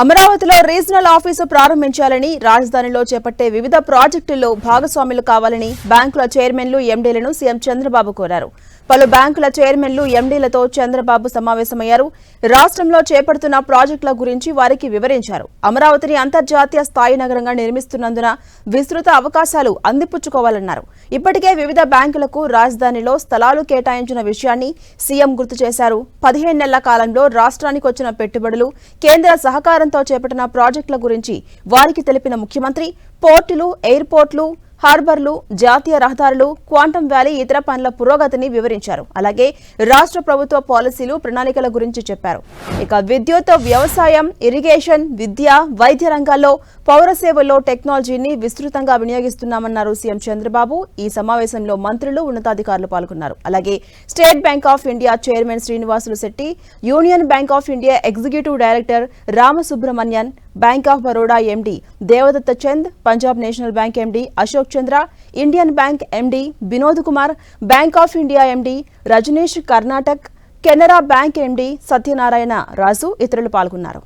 అమరావతిలో regional office ప్రారంభించాలని రాజధానిలో చేపట్టే వివిధ ప్రాజెక్టుల్లో భాగస్వాములు కావాలని బ్యాంకుల చైర్మన్లు ఎండీలను సీఎం చంద్రబాబు కోరారు. పలు బ్యాంకుల చైర్మన్లు ఎండీలతో చంద్రబాబు సమావేశమయ్యారు. రాష్ట్రంలో చేపడుతున్న ప్రాజెక్టుల గురించి వారికి వివరించారు. అమరావతిని అంతర్జాతీయ స్థాయి నగరంగా నిర్మిస్తున్నందున విస్తృత అవకాశాలు అందిపుచ్చుకోవాలన్నారు. ఇప్పటికే వివిధ బ్యాంకులకు రాజధానిలో స్థలాలు కేటాయించిన విషయాన్ని సీఎం గుర్తు చేశారు. పదిహేను నెలల కాలంలో రాష్ట్రానికి వచ్చిన పెట్టుబడులు కేంద్ర సహకారంతో చేపట్టిన ప్రాజెక్టుల గురించి వారికి తెలిపిన ముఖ్యమంత్రి పోర్టులు ఎయిర్పోర్ట్లు హార్బర్లు జాతీయ రహదారులు క్వాంటం వ్యాలీ ఇతర పనుల పురోగతిని వివరించారు. అలాగే రాష్ట్ర ప్రభుత్వ పాలసీలు ప్రణాళికల గురించి చెప్పారు. ఇక విద్యుత్ వ్యవసాయం ఇరిగేషన్ విద్య వైద్య రంగాల్లో పౌర సేవల్లో టెక్నాలజీని విస్తృతంగా వినియోగిస్తున్నామన్నారు సీఎం చంద్రబాబు. ఈ సమావేశంలో మంత్రులు ఉన్నతాధికారులు పాల్గొన్నారు. అలాగే State Bank of India chairman Srinivasulu Shetty Union Bank of India executive director Ramasubramanian Bank of Baroda MD Devadatta Chand Punjab National Bank MD Ashok Chandra Indian Bank MD Vinod Kumar Bank of India MD Rajneesh Karnatak Canara Bank MD Satyanarayana Raju ఇతరులు పాల్గొన్నారు.